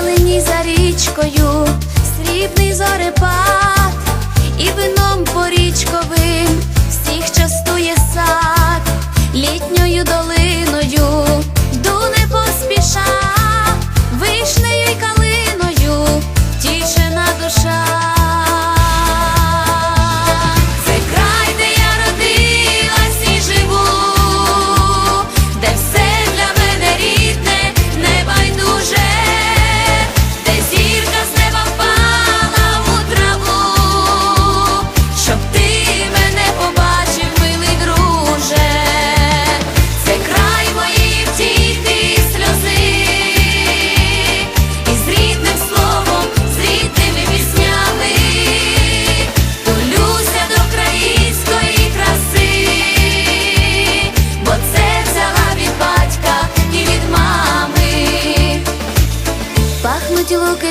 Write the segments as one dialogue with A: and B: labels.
A: зеленій за річкою, срібний зорепад і вином порічковий.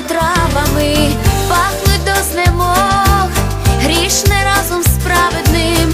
A: травами, пахнуть до знемог, грішне разом з праведним.